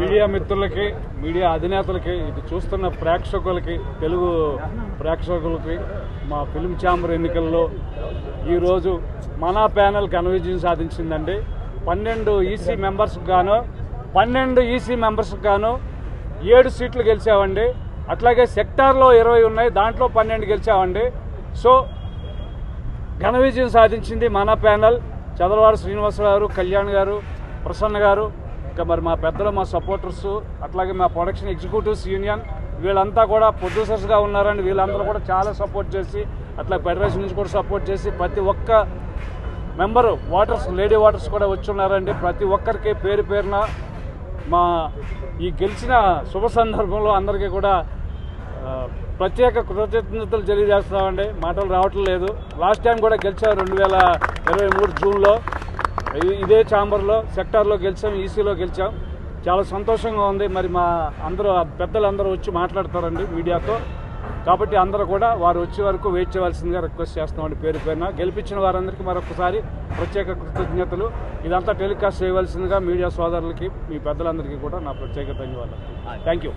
Media మిత్రులకి media అధినేతలకి ఇది చూస్తున్న ప్రేక్షకులకి తెలుగు ప్రేక్షకులకి మా ఫిల్మ్ ఛాంబర్ ఎన్నికల్లో ఈరోజు మన ప్యానెల్ ఘనవిజయం సాధించిందండి. పన్నెండు ఈసీ మెంబర్స్కి గాను పన్నెండు ఈసీ మెంబర్స్కి గాను ఏడు సీట్లు గెలిచామండి. అట్లాగే సెక్టార్లో ఇరవై ఉన్నాయి దాంట్లో పన్నెండు గెలిచామండి. సో ఘన విజయం సాధించింది మన ప్యానల్. చదలవాడ శ్రీనివాసరావు గారు కళ్యాణ్ గారు ప్రసన్న గారు ఇంకా మరి మా పెద్దలు మా సపోర్టర్స్ అట్లాగే మా ప్రొడక్షన్ ఎగ్జిక్యూటివ్స్ యూనియన్ వీళ్ళంతా కూడా ప్రొడ్యూసర్స్గా ఉన్నారండి వీళ్ళందరూ కూడా చాలా సపోర్ట్ చేసి అట్లా ఫెడరేషన్ నుంచి కూడా సపోర్ట్ చేసి ప్రతి ఒక్క మెంబరు వాటర్స్ లేడీ వాటర్స్ కూడా వచ్చి ఉన్నారండి ప్రతి ఒక్కరికి పేరు పేరున మా ఈ గెలిచిన శుభ సందర్భంలో అందరికీ కూడా ప్రత్యేక కృతజ్ఞతలు తెలియజేస్తున్నామండి. మాటలు రావట్లేదు. లాస్ట్ టైం కూడా గెలిచారు రెండు వేల ఇరవై మూడు జూన్లో. ఇదే ఛాంబర్లో సెక్టార్లో గెలిచాం ఈసీలో గెలిచాం. చాలా సంతోషంగా ఉంది. మరి మా అందరూ పెద్దలందరూ వచ్చి మాట్లాడతారండి మీడియాతో. కాబట్టి అందరూ కూడా వారు వచ్చే వరకు వెయిట్ చేయవలసిందిగా రిక్వెస్ట్ చేస్తామండి పేరు పేరున. గెలిపించిన వారందరికీ మరొకసారి ప్రత్యేక కృతజ్ఞతలు. ఇదంతా టెలికాస్ట్ చేయవలసిందిగా మీడియా సోదరులకి మీ పెద్దలందరికీ కూడా నా ప్రత్యేక ధన్యవాదాలు. Thank you